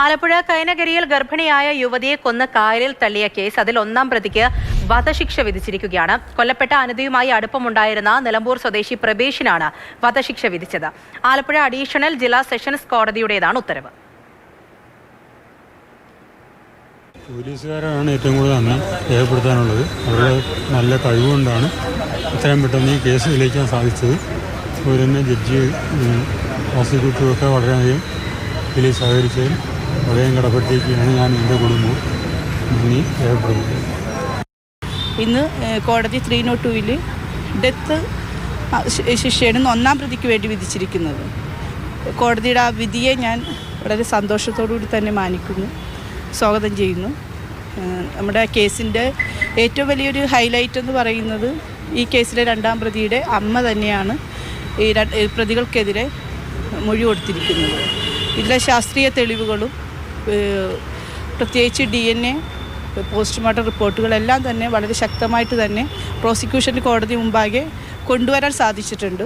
ആലപ്പുഴ കൈനകരിയിൽ ഗർഭിണിയായ യുവതിയെ കൊന്ന് കായലിൽ തള്ളിയ കേസ് അതിൽ ഒന്നാം പ്രതിക്ക് വധശിക്ഷ വിധിച്ചിരിക്കുകയാണ്. കൊല്ലപ്പെട്ട അനിതയുമായി അടുപ്പമുണ്ടായിരുന്ന നിലമ്പൂർ സ്വദേശി പ്രബേഷിനാണ് വധശിക്ഷ വിധിച്ചത്. ആലപ്പുഴ അഡീഷണൽ ജില്ലാ സെഷൻസ് കോടതിയുടേതാണ് ഉത്തരവ്. പോലീസുകാരാണ് ഏറ്റവും കൂടുതൽ നന്ദി രേഖപ്പെടുത്താനുള്ളത്. അവരുടെ നല്ല കഴിവുകൊണ്ടാണ് ഇത്രയും പെട്ടെന്ന് ഈ കേസ് തെളിയിക്കാൻ സാധിച്ചത്. അതുപോലെ തന്നെ ജഡ്ജി ഉം, പ്രോസിക്യൂട്ടറും ഒക്കെ വളരെയധികം ഇതിൽ സഹകരിച്ചതിൽ വളരെയും കടപ്പെട്ടിരിക്കുകയാണ് ഞാൻ എന്റെ കുടുംബവും നന്ദി രേഖപ്പെടുത്തുന്നത് ഇന്ന് കോടതി ത്രീ നോട്ട് ടൂവിൽ ഡെത്ത് ശിക്ഷയാണ് ഒന്നാം പ്രതിക്ക് വേണ്ടി വിധിച്ചിരിക്കുന്നത്. കോടതിയുടെ ആ വിധിയെ ഞാൻ വളരെ സന്തോഷത്തോടു കൂടി തന്നെ മാനിക്കുന്നു സ്വാഗതം ചെയ്യുന്നു. നമ്മുടെ കേസിന്റെ ഏറ്റവും വലിയൊരു ഹൈലൈറ്റ് എന്ന് പറയുന്നത് ഈ കേസിലെ രണ്ടാം പ്രതിയുടെ അമ്മ തന്നെയാണ് ഈ പ്രതികൾക്കെതിരെ മൊഴി കൊടുത്തിരിക്കുന്നത്. ഇതിലെ ശാസ്ത്രീയ തെളിവുകളും പ്രത്യേകിച്ച് ഡി എൻ എ പോസ്റ്റ്മോർട്ടം റിപ്പോർട്ടുകളെല്ലാം തന്നെ വളരെ ശക്തമായിട്ട് തന്നെ പ്രോസിക്യൂഷൻ കോടതി മുമ്പാകെ കൊണ്ടുവരാൻ സാധിച്ചിട്ടുണ്ട്.